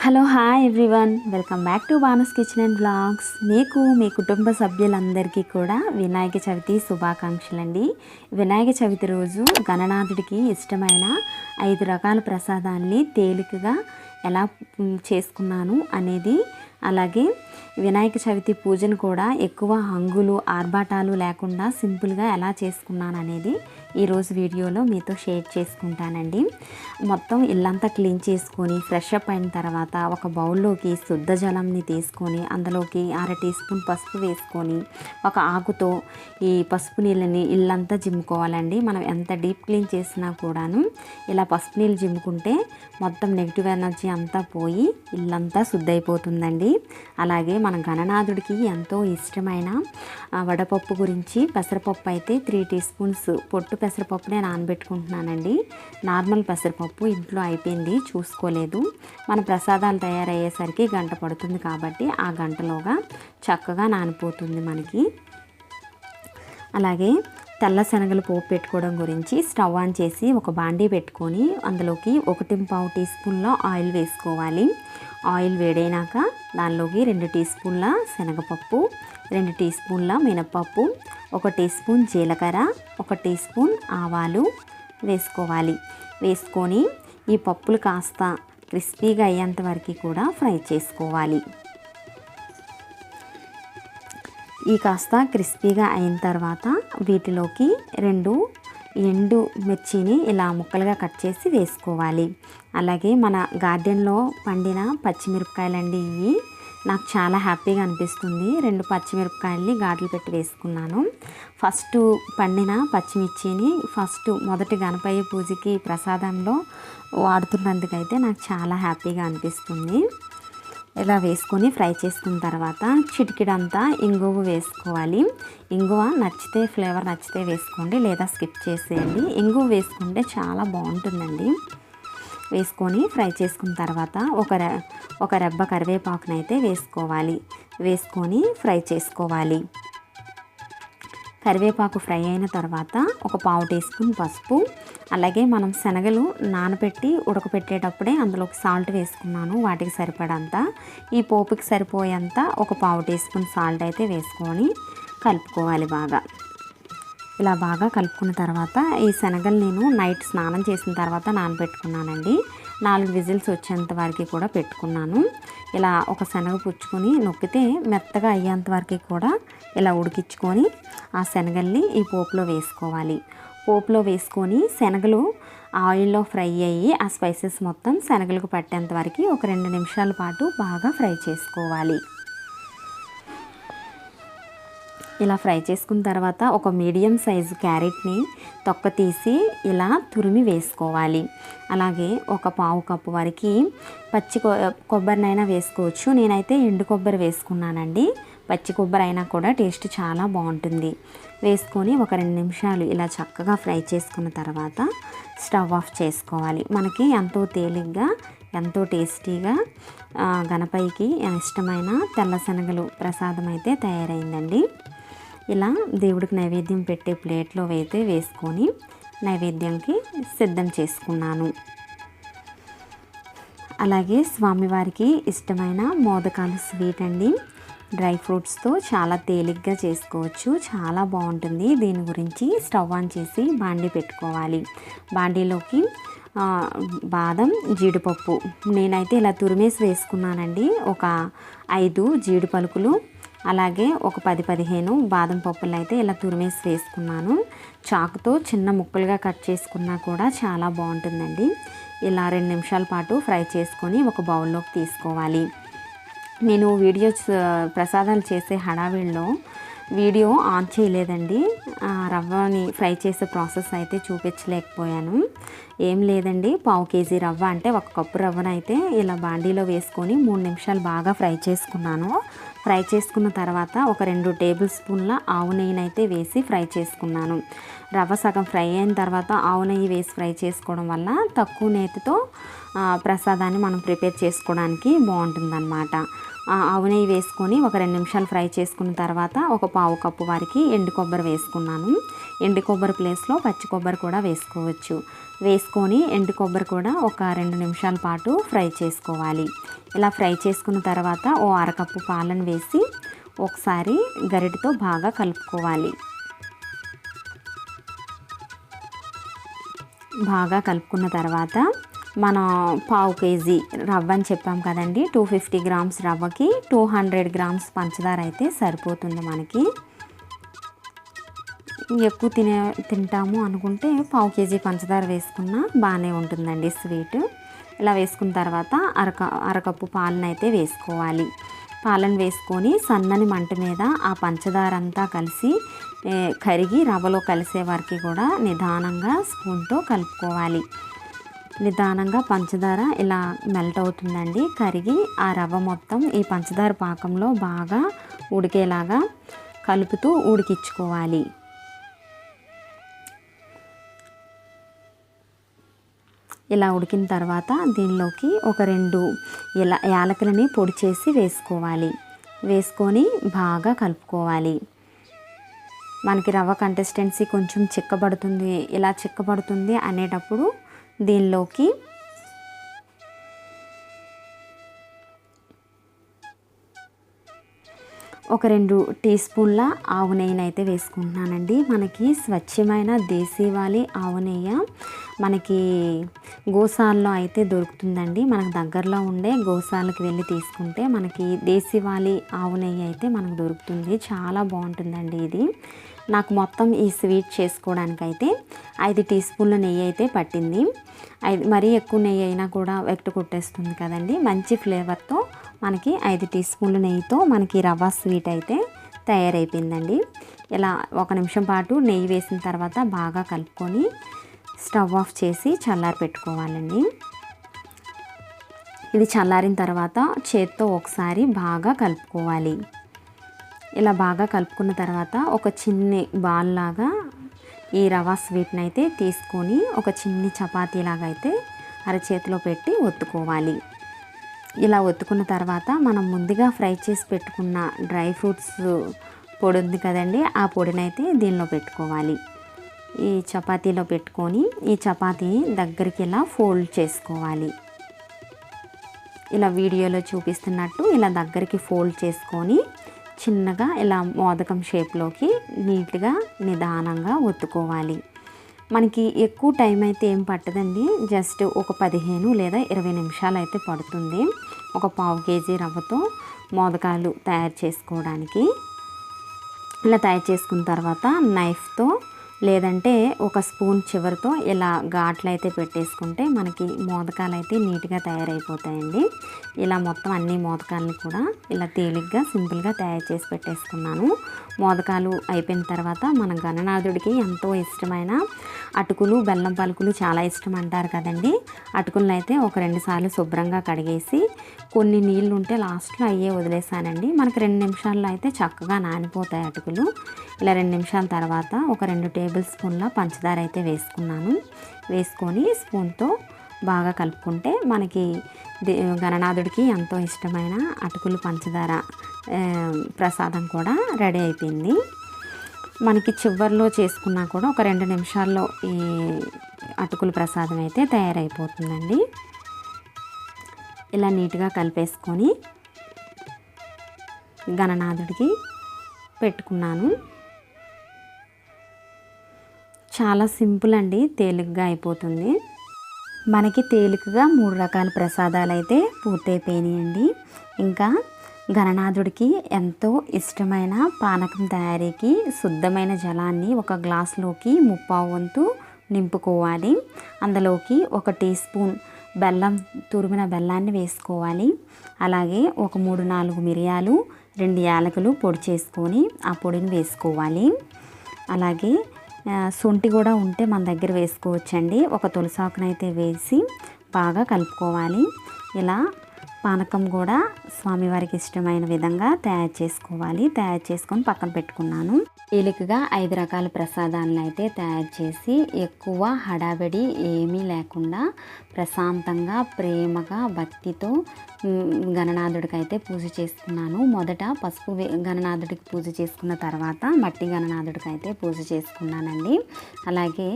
Hello hi everyone. Welcome back to బానస్ kitchen and blogs మీకు మీ కుటుంబ సభ్యులందరికీ కూడా వినాయక చవితి శుభాకాంక్షలు అండి వినాయక చవితి రోజు గణనాథుడికి ఇష్టమైన ఐదు రకాల ప్రసాదాన్ని తేలికగా ఎలా చేసుకున్నాను అనేది అలాగే వినాయక చవితి పూజను కూడా ఎక్కువ హంగులు ఆర్భాటాలు లేకుండా సింపుల్గా ఎలా చేసుకున్నాను అనేది ఈరోజు వీడియోలో మీతో షేర్ చేసుకుంటానండి. మొత్తం ఇల్లంతా క్లీన్ చేసుకొని ఫ్రెష్ అప్ అయిన తర్వాత ఒక బౌల్లోకి శుద్ధ జలంని తీసుకొని అందులోకి అర టీ స్పూన్ పసుపు వేసుకొని ఒక ఆకుతో ఈ పసుపు నీళ్ళని ఇల్లంతా జిమ్ముకోవాలండి మనం ఎంత డీప్ క్లీన్ చేసినా కూడాను ఇలా పసుపు నీళ్ళు జిమ్ముకుంటే మొత్తం నెగిటివ్ ఎనర్జీ అంతా పోయి ఇల్లంతా శుద్ధైపోతుందండి. అలాగే మన గణనాథుడికి ఎంతో ఇష్టమైన వడపప్పు గురించి పెసరపప్పు అయితే త్రీ టీ స్పూన్స్ పొట్టు పెసరపప్పునే నానబెట్టుకుంటున్నానండి. నార్మల్ పెసరపప్పు ఇంట్లో అయిపోయింది చూసుకోలేదు. మన ప్రసాదాలు తయారయ్యేసరికి గంట పడుతుంది కాబట్టి ఆ గంటలోగా చక్కగా నానిపోతుంది మనకి. అలాగే తెల్ల శనగలు పోపు పెట్టుకోవడం గురించి స్టవ్ ఆన్ చేసి ఒక బాండీ పెట్టుకొని అందులోకి ఒకటి పావు టీ స్పూన్లో ఆయిల్ వేసుకోవాలి. ఆయిల్ వేడైనాక దానిలోకి రెండు టీ స్పూన్ల శనగపప్పు రెండు టీ స్పూన్ల మినపప్పు ఒక టీ స్పూన్ జీలకర్ర ఒక టీ స్పూన్ ఆవాలు వేసుకోవాలి. వేసుకొని ఈ పప్పులు కాస్త క్రిస్పీగా అయ్యేంత వరకు కూడా ఫ్రై చేసుకోవాలి. ఈ కాస్త క్రిస్పీగా అయిన తర్వాత వీటిలోకి రెండు ఎండు మిర్చిని ఇలా ముక్కలుగా కట్ చేసి వేసుకోవాలి. అలాగే మన గార్డెన్లో పండిన పచ్చిమిరపకాయలండి ఇవి. నాకు చాలా హ్యాపీగా అనిపిస్తుంది. రెండు పచ్చిమిరపకాయల్ని ఘాట్లు పెట్టి వేసుకున్నాను. ఫస్ట్ పండిన పచ్చిమిర్చిని ఫస్ట్ మొదటి గణపయ్య పూజకి ప్రసాదంలో వాడుతున్నందుకైతే నాకు చాలా హ్యాపీగా అనిపిస్తుంది. ఇలా వేసుకొని ఫ్రై చేసుకున్న తర్వాత చిటికిడంతా ఇంగువ వేసుకోవాలి. ఇంగువ నచ్చితే ఫ్లేవర్ నచ్చితే వేసుకోండి లేదా స్కిప్ చేసేయండి. ఇంగువ వేసుకుంటే చాలా బాగుంటుందండి. వేసుకొని ఫ్రై చేసుకున్న తర్వాత ఒక ఒక రెబ్బ కరివేపాకునైతే వేసుకోవాలి. వేసుకొని ఫ్రై చేసుకోవాలి. కరివేపాకు ఫ్రై అయిన తర్వాత ఒక పావు టీ స్పూన్ పసుపు అలాగే మనం శనగలు నానబెట్టి ఉడకపెట్టేటప్పుడే అందులోకి సాల్ట్ వేసుకున్నాను వాటికి సరిపడంత. ఈ పోపుకి సరిపోయేంత ఒక పావు టీ స్పూన్ సాల్ట్ అయితే వేసుకొని కలుపుకోవాలి బాగా. ఇలా బాగా కలుపుకున్న తర్వాత ఈ శనగలు నేను నైట్ స్నానం చేసిన తర్వాత నానబెట్టుకున్నానండి. నాలుగు విజిల్స్ వచ్చేంత వరకు కూడా పెట్టుకున్నాను. ఇలా ఒక శనగ పుచ్చుకొని నొక్కితే మెత్తగా అయ్యేంత వరకు కూడా ఇలా ఉడికించుకొని ఆ శనగల్ని ఈ పోపులో వేసుకోవాలి. పోపులో వేసుకొని శనగలు ఆయిల్లో ఫ్రై అయ్యి ఆ స్పైసెస్ మొత్తం శనగలకు పట్టేంత వరకు ఒక రెండు నిమిషాల పాటు బాగా ఫ్రై చేసుకోవాలి. ఇలా ఫ్రై చేసుకున్న తర్వాత ఒక మీడియం సైజు క్యారెట్ని తొక్క తీసి ఇలా తురిమి వేసుకోవాలి. అలాగే ఒక పావు కప్పు వరకు పచ్చి కొబ్బరినైనా వేసుకోవచ్చు. నేనైతే ఎండు కొబ్బరి వేసుకున్నానండి. పచ్చి కొబ్బరి అయినా కూడా టేస్ట్ చాలా బాగుంటుంది. వేసుకొని ఒక రెండు నిమిషాలు ఇలా చక్కగా ఫ్రై చేసుకున్న తర్వాత స్టవ్ ఆఫ్ చేసుకోవాలి. మనకి ఎంతో తేలిగ్గా ఎంతో టేస్టీగా గణపైకి ఇష్టమైన తెల్లశనగలు ప్రసాదం అయితే తయారైందండి. ఇలా దేవుడికి నైవేద్యం పెట్టే ప్లేట్లో అయితే వేసుకొని నైవేద్యంకి సిద్ధం చేసుకున్నాను. అలాగే స్వామివారికి ఇష్టమైన మోదకాలు స్వీట్ అండి. డ్రై ఫ్రూట్స్తో చాలా తేలిగ్గా చేసుకోవచ్చు. చాలా బాగుంటుంది. దీని గురించి స్టవ్ ఆన్ చేసి బాండీ పెట్టుకోవాలి. బాండీలోకి బాదం జీడిపప్పు. నేనైతే ఇలా తురిమేసి వేసుకున్నానండి. ఒక ఐదు జీడి పలుకులు అలాగే ఒక పది పదిహేను బాదం పప్పులు అయితే ఇలా తురిమేసి వేసుకున్నాను. చాకుతో చిన్న ముక్కలుగా కట్ చేసుకున్నా కూడా చాలా బాగుంటుందండి. ఇలా రెండు నిమిషాల పాటు ఫ్రై చేసుకొని ఒక బౌల్లోకి తీసుకోవాలి. నేను వీడియోస్ ప్రసాదాలు చేసే హడావిడిలో వీడియో ఆన్ చేయలేదండి. రవ్వని ఫ్రై చేసే ప్రాసెస్ అయితే చూపించలేకపోయాను. ఏం లేదండి. పావు కేజీ రవ్వ అంటే ఒక కప్పు రవ్వనైతే ఇలా బాండీలో వేసుకొని మూడు నిమిషాలు బాగా ఫ్రై చేసుకున్నాను. ఫ్రై చేసుకున్న తర్వాత ఒక రెండు టేబుల్ స్పూన్ల ఆవు నెయ్యినైతే వేసి ఫ్రై చేసుకున్నాను. రవ్వ సగం ఫ్రై అయిన తర్వాత ఆవు నెయ్యి వేసి ఫ్రై చేసుకోవడం వల్ల తక్కువ నేతితో ప్రసాదాన్ని మనం ప్రిపేర్ చేసుకోవడానికి బాగుంటుందన్నమాట. అన్నమాట ఆవు నెయ్యి వేసుకొని ఒక రెండు నిమిషాలు ఫ్రై చేసుకున్న తర్వాత ఒక పావు కప్పు వారికి ఎండు కొబ్బరి వేసుకున్నాను. ఎండు కొబ్బరి ప్లేస్లో పచ్చి కొబ్బరి కూడా వేసుకోవచ్చు. వేసుకొని ఎండు కొబ్బరి కూడా ఒక రెండు నిమిషాల పాటు ఫ్రై చేసుకోవాలి. ఇలా ఫ్రై చేసుకున్న తర్వాత ఓ అరకప్పు పాలను వేసి ఒకసారి గరిటతో బాగా కలుపుకోవాలి. బాగా కలుపుకున్న తర్వాత మనం పావు కేజీ రవ్వ అని చెప్పాం కదండి. టూ ఫిఫ్టీ గ్రామ్స్ రవ్వకి టూ హండ్రెడ్ గ్రామ్స్ పంచదార అయితే సరిపోతుంది మనకి. ఎక్కువ తినే తింటాము అనుకుంటే పావు కేజీ పంచదార వేసుకున్నా బాగానే ఉంటుందండి స్వీట్. ఇలా వేసుకున్న తర్వాత అరక అరకప్పు పాలను అయితే వేసుకోవాలి. పాలను వేసుకొని సన్నని మంట మీద ఆ పంచదార అంతా కలిసి కరిగి రవ్వలో కలిసే వరకు కూడా నిదానంగా స్పూన్తో కలుపుకోవాలి. నిదానంగా పంచదార ఇలా మెల్ట్ అవుతుందండి. కరిగి ఆ రవ్వ మొత్తం ఈ పంచదార పాకంలో బాగా ఉడికేలాగా కలుపుతూ ఉడికించుకోవాలి. ఇలా ఉడికిన తర్వాత దీనిలోకి ఒక రెండు ఇలా యాలకులని పొడి చేసి వేసుకోవాలి. వేసుకొని బాగా కలుపుకోవాలి. మనకి రవ్వ కంటెస్టెన్సీ కొంచెం చిక్కబడుతుంది. ఇలా చిక్కబడుతుంది అనేటప్పుడు దీనిలోకి ఒక రెండు టీ స్పూన్ల ఆవు నెయ్యిని అయితే వేసుకుంటున్నానండి. మనకి స్వచ్ఛమైన దేశీవాలి ఆవు నెయ్యి. మనకి గోశాలలో అయితే దొరుకుతుందండి. మనకు దగ్గరలో ఉండే గోశాలకు వెళ్ళి తీసుకుంటే మనకి దేశీవాలి ఆవు నెయ్యి అయితే మనకు దొరుకుతుంది. చాలా బాగుంటుందండి ఇది. నాకు మొత్తం ఈ స్వీట్ చేసుకోవడానికి అయితే ఐదు టీ స్పూన్ల నెయ్యి అయితే పట్టింది. ఐదు మరీ ఎక్కువ నెయ్యి అయినా కూడా వెక్టు కొట్టేస్తుంది కదండి. మంచి ఫ్లేవర్తో మనకి ఐదు టీ స్పూన్ల నెయ్యితో మనకి రవ్వ స్వీట్ అయితే తయారైపోయిందండి. ఇలా ఒక నిమిషం పాటు నెయ్యి వేసిన తర్వాత బాగా కలుపుకొని స్టవ్ ఆఫ్ చేసి చల్లారి పెట్టుకోవాలండి. ఇది చల్లారిన తర్వాత చేత్తో ఒకసారి బాగా కలుపుకోవాలి. ఇలా బాగా కలుపుకున్న తర్వాత ఒక చిన్ని బాల్ లాగా ఈ రవా స్వీట్ని అయితే తీసుకొని ఒక చిన్ని చపాతీ లాగా అయితే అరచేతిలో పెట్టి ఒత్తుకోవాలి. ఇలా ఒత్తుకున్న తర్వాత మనం ముందుగా ఫ్రై చేసి పెట్టుకున్న డ్రై ఫ్రూట్స్ పొడి ఉంది కదండి ఆ పొడినైతే దీనిలో పెట్టుకోవాలి. ఈ చపాతీలో పెట్టుకొని ఈ చపాతీని దగ్గరికి ఇలా ఫోల్డ్ చేసుకోవాలి. ఇలా వీడియోలో చూపిస్తున్నట్టు ఇలా దగ్గరికి ఫోల్డ్ చేసుకొని చిన్నగా ఇలా మోదకం షేప్లోకి నీట్గా నిదానంగా ఒత్తుకోవాలి. మనకి ఎక్కువ టైం అయితే ఏం పట్టదండి. జస్ట్ ఒక పదిహేను లేదా ఇరవై నిమిషాలు అయితే పడుతుంది. ఒక పావు కేజీ రవ్వతో మోదకాలు తయారు చేసుకోవడానికి. ఇలా తయారు చేసుకున్న తర్వాత నైఫ్తో లేదంటే ఒక స్పూన్ చివరితో ఇలా ఘాట్లు అయితే పెట్టేసుకుంటే మనకి మోదకాలు అయితే నీట్గా తయారైపోతాయండి. ఇలా మొత్తం అన్ని మోదకాలని కూడా ఇలా తేలిగ్గా సింపుల్గా తయారు చేసి పెట్టేసుకున్నాను. మోదకాలు అయిపోయిన తర్వాత మన గణనాథుడికి ఎంతో ఇష్టమైన అటుకులు బెల్లం పలుకులు చాలా ఇష్టం అంటారు కదండి. అటుకులను అయితే ఒక రెండు సార్లు శుభ్రంగా కడిగేసి కొన్ని నీళ్ళు ఉంటే లాస్ట్లో అయ్యే వదిలేసానండి. మనకి రెండు నిమిషాల్లో అయితే చక్కగా నానిపోతాయి అటుకులు. ఇలా రెండు నిమిషాల తర్వాత ఒక రెండు టేబుల్ స్పూన్ల పంచదార అయితే వేసుకున్నాను. వేసుకొని స్పూన్తో బాగా కలుపుకుంటే మనకి దే- గణనాథుడికి ఎంతో ఇష్టమైన అటుకులు పంచదార ప్రసాదం కూడా రెడీ అయిపోయింది. మనకి చివర్లో చేసుకున్నా కూడా ఒక రెండు నిమిషాల్లో ఈ అటుకుల ప్రసాదం అయితే తయారైపోతుందండి. ఇలా నీట్గా కలిపేసుకొని గణనాథుడికి పెట్టుకున్నాను. చాలా సింపుల్ అండి తేలికగా అయిపోతుంది. మనకి తేలికగా మూడు రకాల ప్రసాదాలు అయితే పూర్తయిపోయినాయండి. ఇంకా గణనాథుడికి ఎంతో ఇష్టమైన పానకం తయారీకి శుద్ధమైన జలాన్ని ఒక గ్లాస్లోకి ముప్పావు వంతు నింపుకోవాలి. అందులోకి ఒక టీ స్పూన్ బెల్లం తురిమిన బెల్లాన్ని వేసుకోవాలి. అలాగే ఒక మూడు నాలుగు మిరియాలు రెండు యాలకులు పొడి చేసుకొని ఆ పొడిని వేసుకోవాలి. అలాగే ఆ, కూడా ఉంటే మన దగ్గర వేసుకోవచ్చండి. ఒక తులసాకునైతే వేసి బాగా కలుపుకోవాలి. ఇలా పానకం కూడా స్వామివారికి ఇష్టమైన విధంగా తయారు చేసుకోవాలి. తయారు చేసుకొని పక్కన పెట్టుకున్నాను. తేలికగా ఐదు రకాల ప్రసాదాలను అయితే తయారు చేసి ఎక్కువ హడావిడి ఏమీ లేకుండా ప్రశాంతంగా ప్రేమగా భక్తితో గణనాథుడికి అయితే పూజ చేసుకున్నాను. మొదట పసుపు గణనాథుడికి పూజ చేసుకున్న తర్వాత మట్టి గణనాథుడికి అయితే పూజ చేసుకున్నానండి. అలాగే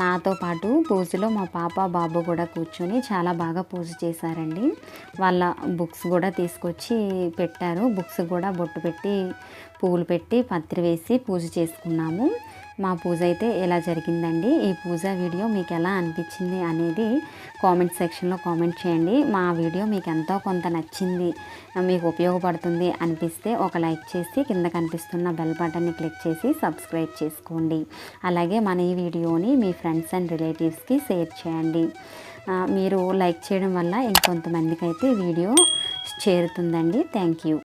నాతో పాటు పూజలో మా పాప బాబు కూడా కూర్చొని చాలా బాగా పూజ చేశారండి. వాళ్ళ బుక్స్ కూడా తీసుకొచ్చి పెట్టారు. బుక్స్ కూడా బొట్టు పెట్టి పువ్వులు పెట్టి పత్రి వేసి పూజ చేసుకున్నాము. మా పూజ అయితే ఎలా జరిగిందండి? ఈ పూజ వీడియో మీకు ఎలా అనిపించింది అనేది కామెంట్ సెక్షన్లో కామెంట్ చేయండి. మా వీడియో మీకు ఎంతో కొంత నచ్చింది మీకు ఉపయోగపడుతుంది అనిపిస్తే ఒక లైక్ చేసి కింద కనిపిస్తున్న బెల్ బటన్ని క్లిక్ చేసి సబ్స్క్రైబ్ చేసుకోండి. అలాగే మన ఈ వీడియోని మీ ఫ్రెండ్స్ అండ్ రిలేటివ్స్కి షేర్ చేయండి. మీరు లైక్ చేయడం వల్ల ఇంకొంతమందికి అయితే వీడియో చేరుతుందండి. Thank you.